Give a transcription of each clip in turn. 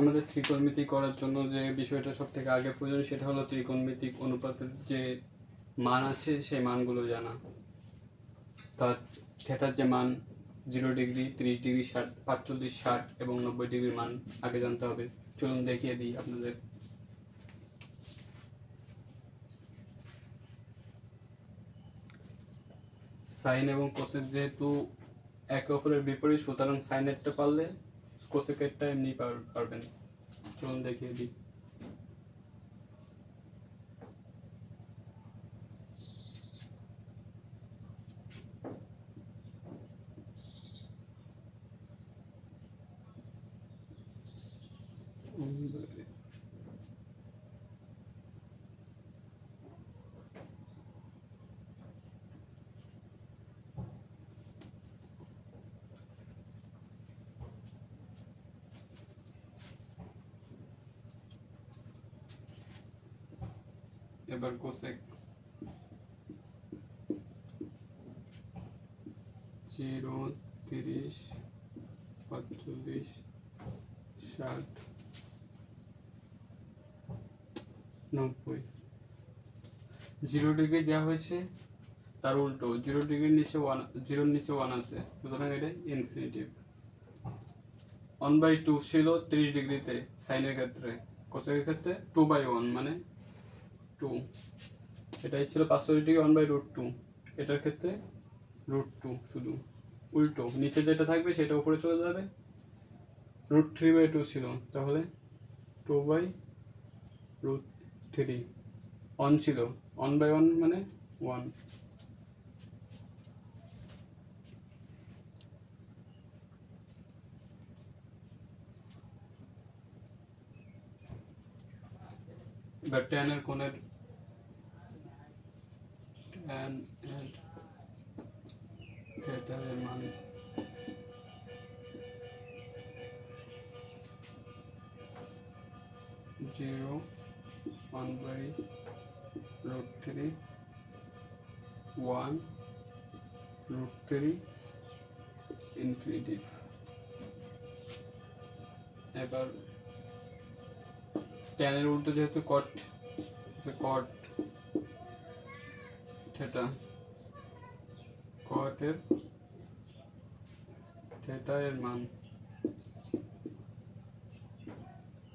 আমাদের ত্রিকোণমিতি করার জন্য যে বিষয়টা সব থেকে আগে প্রয়োজন সেটা হলো ত্রিকোণমিতিক অনুপাতের যে মান আছে সেই মানগুলো জানা। তার থিয়েটার যে মান জিরো ডিগ্রি, ত্রিশ ডিগ্রি, ষাট, পাঁচচল্লিশ, ষাট এবং নব্বই ডিগ্রির মান আগে জানতে হবে। চলুন দেখিয়ে দিই আপনাদের। সাইন এবং কোসেক যেহেতু একে অপরের বিপরীত, সুতরাং সাইনেরটা পারলে কোসেকেরটা এমনি পার- পারবেন চলুন দেখিয়ে দিই এবার কোসেক জিরো তিরিশ পাঁচচল্লিশ ষাট, নব্বই। জিরো ডিগ্রি যা হয়েছে, তার উল্টো। জিরো ডিগ্রির নিচে ওয়ান জিরোর নিচে ওয়ান আছে। সুতরাং এটা ইনফিনিটিভ ওয়ান বাই টু ছিল তিরিশ ডিগ্রিতে সাইনের ক্ষেত্রে। কোসেকের ক্ষেত্রে টু বাই ওয়ান মানে টু এটাই ছিল পাঁচশো degree one by root two এটার ক্ষেত্রে রুট টু শুধু। উল্টো, নিচে যেটা থাকবে সেটা উপরে চলে যাবে। রুট থ্রি বাই টু ছিল। তাহলে two by root three one ছিল। অন বাই ওয়ান মানে ওয়ান এবার টেনের কোণের টেন এন্ড থিয়েটারের মান zero one by root three one root three infinitive এবার ট্যানের উল্টো যেহেতু কট কট থেটা কটের থেটা এর মান।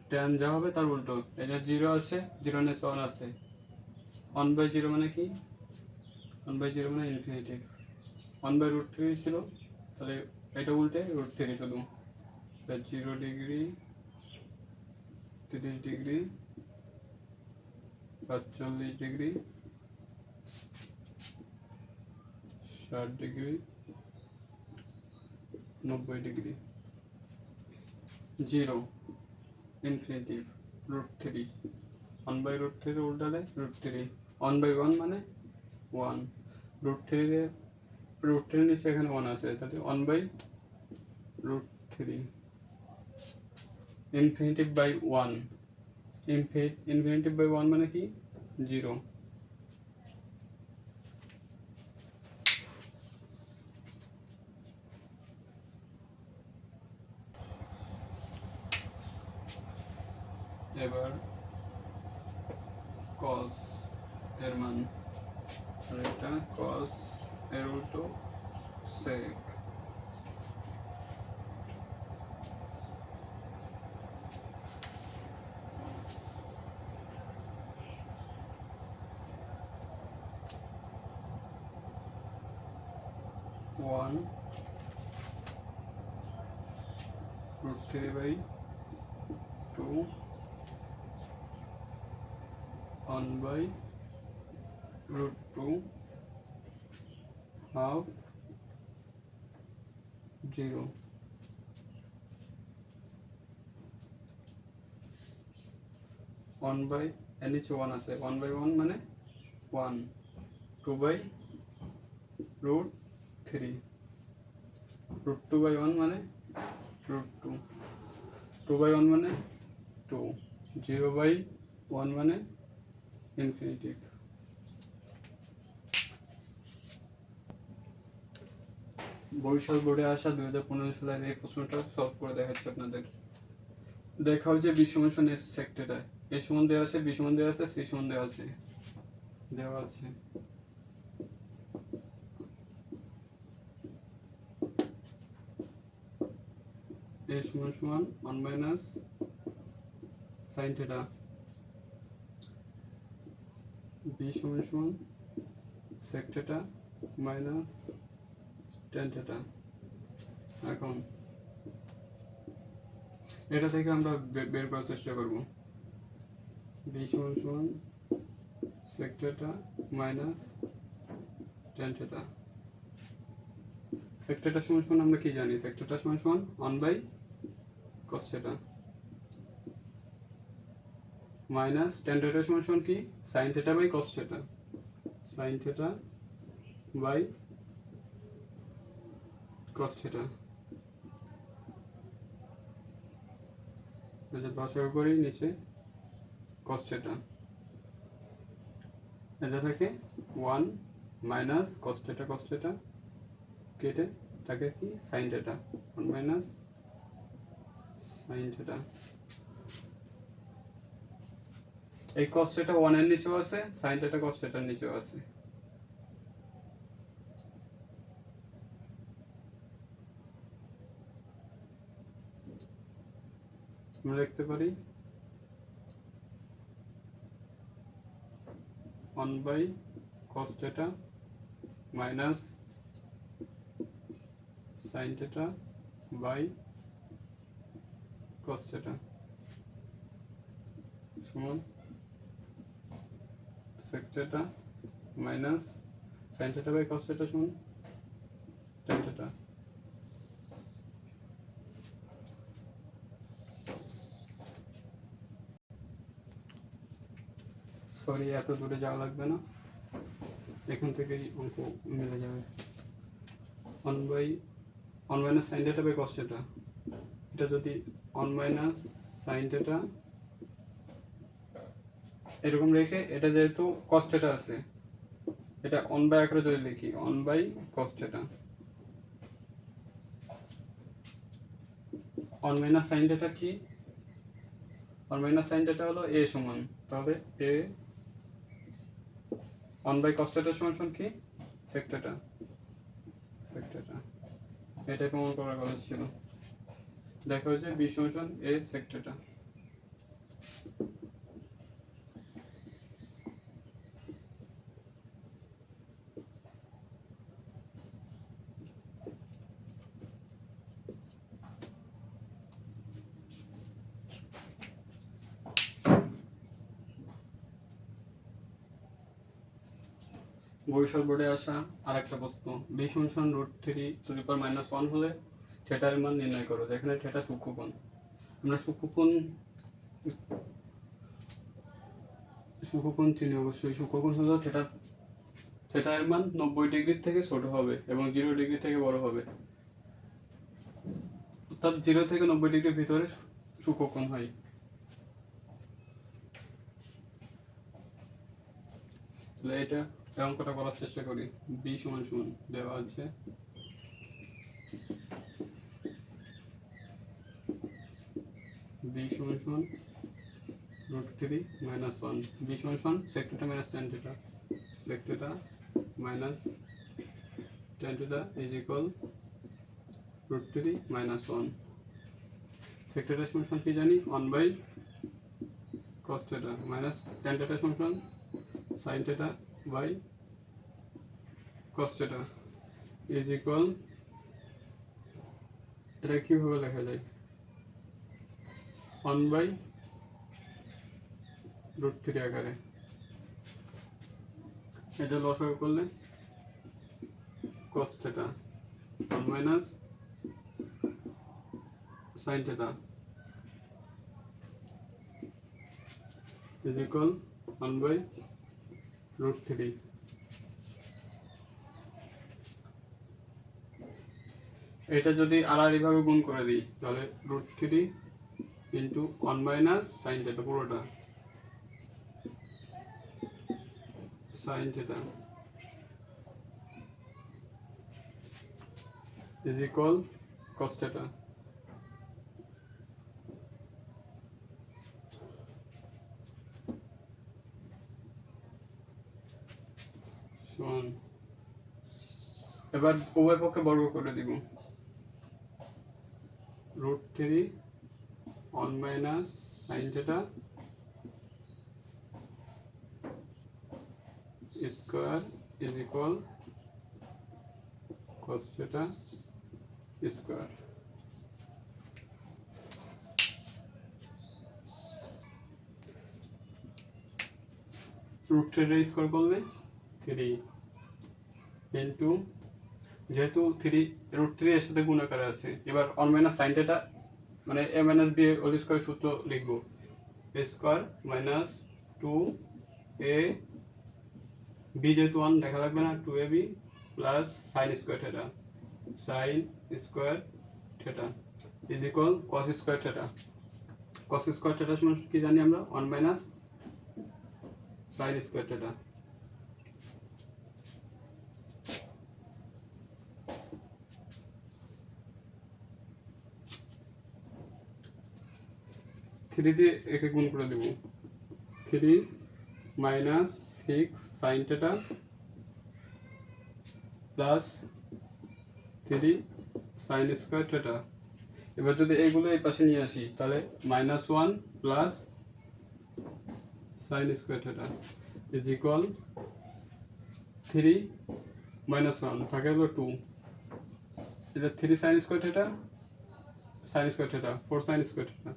ট্যান যা হবে তার উল্টো। এটা জিরো আছে জিরো নেস ওয়ান আছে। ওয়ান বাই জিরো মানে কি? ওয়ান বাই জিরো মানে infinitive one by root three ছিল, তাহলে এটা উল্টে রুট থ্রি শুধু। জিরো ডিগ্রি তিরিশ ডিগ্রি পাঁচচল্লিশ ডিগ্রি, ষাট ডিগ্রি, নব্বই degree, zero infinitive root three. One by root three উল্টালে root three. One by one মানে ওয়ান। রুট থ্রিতে রুট থ্রি নিচে এখানে ওয়ান আছে, তাহলে one by root three. Infinitive by one infinitive by one মানে কি জিরো এবার কস এর মান আর এটা কস এর উল্টো sec one root 3 by 2 1 by root 2 half 0 one by এর নিচে ওয়ান আছে ওয়ান বাই ওয়ান মানে one two by root three root two by one মানে root two two by one মানে টু জিরো বাই ওয়ান মানে infinitive Barishal বোর্ডে আসা দুই হাজার পনেরো সালের এই প্রশ্নটা সলভ করে দেখাচ্ছি আপনাদের। দেখা হচ্ছে বি সমান সমান এস সেক্টরটা এ সমান দেওয়া আছে বি সমান দেওয়া আছে সি সমান দেওয়া আছে। দেওয়া আছে। এ সমান সমান one minus sine theta B সমান সমান সেক মাইনাস টেন থিটা এখন এটা থেকে আমরা বের করার চেষ্টা করব। বি সমান সমান sec theta minus tan theta সমান আমরা কি জানি? সেক্টরটা সমান সমান one by cos theta minus tan theta সমান কি? Sine theta by cos theta sine theta by cos theta এটা দশক করি নিচে কস থিটা এটা থাকে one minus cos theta cos theta কেটে থাকে কি? Sine theta one minus sine theta এই কস থিটা ওয়ানের নিচেও আছে সাইন থিটা কস থিটার নিচেও আছে। আমরা লিখতে পারি one by cos minus sine theta by cos theta সমান theta minus sine theta by cos theta সমান tan থিটা সরি এত দূরে যাওয়া লাগবে না। এখান থেকেই অঙ্ক মিলে যাবে। One by one minus sine theta by cos theta এটা যদি ওয়ান মাইনাস সাইন থিটা এরকম রেখে, এটা যেহেতু কস থিটা আছে, এটা অন বাই আকারে যদি লিখি one by cos theta one minus sine theta কি? অন মাইনাস সাইন থিটা হলো এ সমান, তাহলে A one by cos theta সমান সমান কি? সেক টেটা সেক টেটা এটাই প্রমাণ করার কথা ছিল। দেখা হয়েছে বি সমান সমান এ সেক থিটা বরিশাল বোর্ডে আসা আর একটা প্রশ্ন বি সমান root three to the minus one হলে থিয়েটারের মান নির্ণয় করো, যেখানে থিয়েটার সূক্ষ্মকোণ আমরা সূক্ষ্মকোণ সূক্ষ্মকোণ চিনি অবশ্যই। সূক্ষ্মকোণ হলো থিয়েটার, থিয়েটারের মান নব্বই ডিগ্রির থেকে ছোট হবে এবং জিরো ডিগ্রি থেকে বড় হবে। অর্থাৎ জিরো থেকে নব্বই ডিগ্রির ভিতরে সূক্ষ্মকোণ হয়। এটা এই অঙ্কটা করার চেষ্টা করি। বি সমান সমান দেওয়া আছে। বি সমান সমান root three minus one B সমান সমান সেক্টরটা মাইনাস টেন থিটা সেক্টরটা minus tan theta is equal root three minus one সেক্টরটা সমান সমান কি জানি? One by cos theta minus tan theta সমান সমান sin theta cos theta is equal, এটা কীভাবে লেখা যায়? ওয়ান বাই রুট থ্রি আকারে। এটা লসাগু করলে cos theta one minus sin theta is equal one by root three. এটা যদি আড়াআড়ি ভাবে গুণ করে দিই, তাহলে root three into one minus sine theta পুরোটা। Sine theta is equal cos সমান এবার উভয় পক্ষে বর্গ করে দিব। Root three, one minus sine theta, square is equal cos theta square. Root থ্রিটা স্কোয়ার করলে থ্রি ইন্টু যেহেতু থ্রি রুট থ্রি এর সাথে গুণাকারে আছে, এবার অন মাইনাস সাইন থিটা মানে A minus B whole square সূত্র লিখব। A square minus two A B যেহেতু ওয়ান দেখা লাগবে না two A B plus sine square theta sine square theta is equal cos square theta cos square theta সমান কি জানি আমরা? One minus sine square theta three দিয়ে একে গুণ করে দেব। Three minus six sine theta plus three sine square theta এবার যদি এইগুলো এই পাশে নিয়ে আসি, তাহলে minus one plus sine square theta is equal three minus one থাকে হলো টু। এটা three sine square theta sine square theta four sine square theta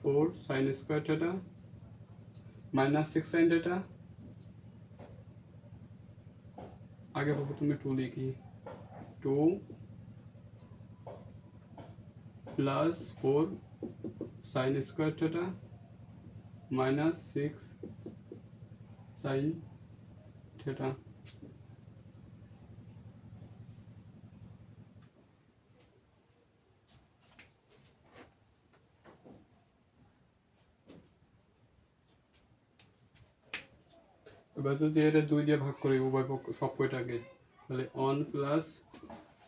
four sine square theta minus six sine theta আগে প্রথমে two লিখি two plus four sine square theta minus six sine theta এবার যদি এটা দুই দিয়ে ভাগ করি, উভয় পক্ষ, সব কয়টাকে তাহলে one plus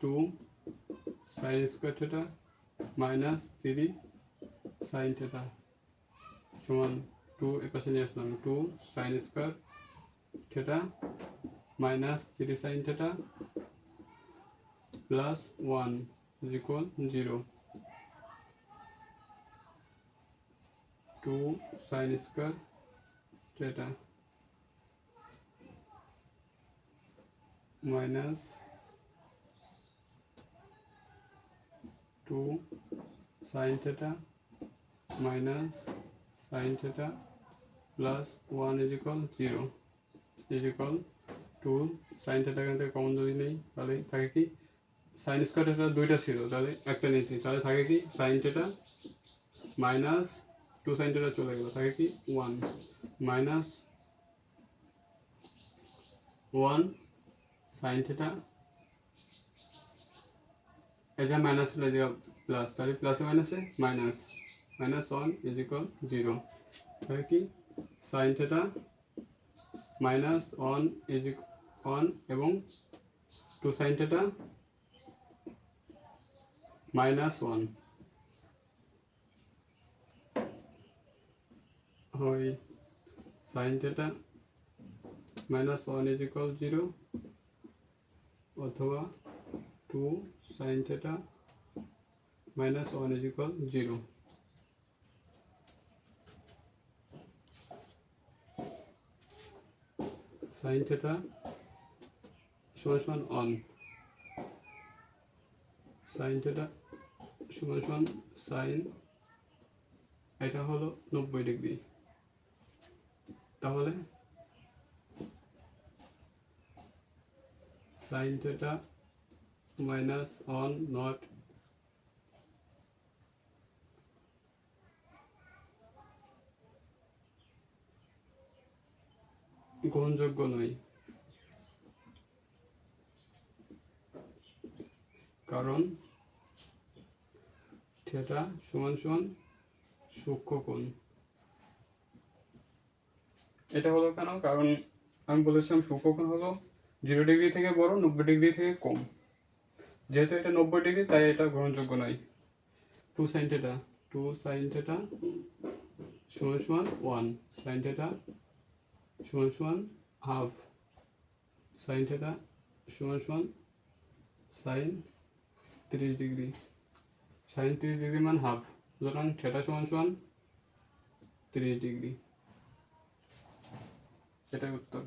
two sine square theta minus three sine theta সমান টু এ পাশে নিয়ে আসলাম two sine square theta minus three sine theta plus one equal zero two sine square theta minus 2 sin theta minus sin theta plus 1 is equal 0 is equal to sin theta এখান থেকে common যদি নেই, তাহলে থাকে কি? Sign square theta দুইটা ছিল, তাহলে একটা নিয়েছি। তাহলে থাকে কি? Sine theta minus two sine theta চলে গেল। থাকে কি? One minus one sine theta এটা মাইনাস ছিল যে প্লাস তাহলে প্লাসে মাইনাসে minus minus one is equal zero তাহলে কি? Sine theta minus one is one এবং two sine theta minus one হয়। Sine theta minus one is equal zero অথবা two sine theta minus one is equal zero sine theta সমান সমান on sign theta সমান সমান sign এটা হলো নব্বই ডিগ্রি তাহলে sin theta minus on not গ্রহণযোগ্য নয়। কারণ থিটা সমান সমান সূক্ষ্ম কোণ। এটা হলো কেন? কারণ আমি বলেছিলাম সূক্ষ্ম কোণ হলো জিরো ডিগ্রি থেকে বড়, নব্বই ডিগ্রি থেকে কম। যেহেতু এটা নব্বই ডিগ্রি, তাই এটা গ্রহণযোগ্য নয়। Two sine theta two sine theta সমান সমান ওয়ান সাইন থেটা সমান সমান হাফ সাইন থেটা সমান সমান সাইন তিরিশ ডিগ্রি সাইন তিরিশ ডিগ্রি মান হাফ সুতরাং থেটা সমান সমান তিরিশ ডিগ্রি এটাই উত্তর।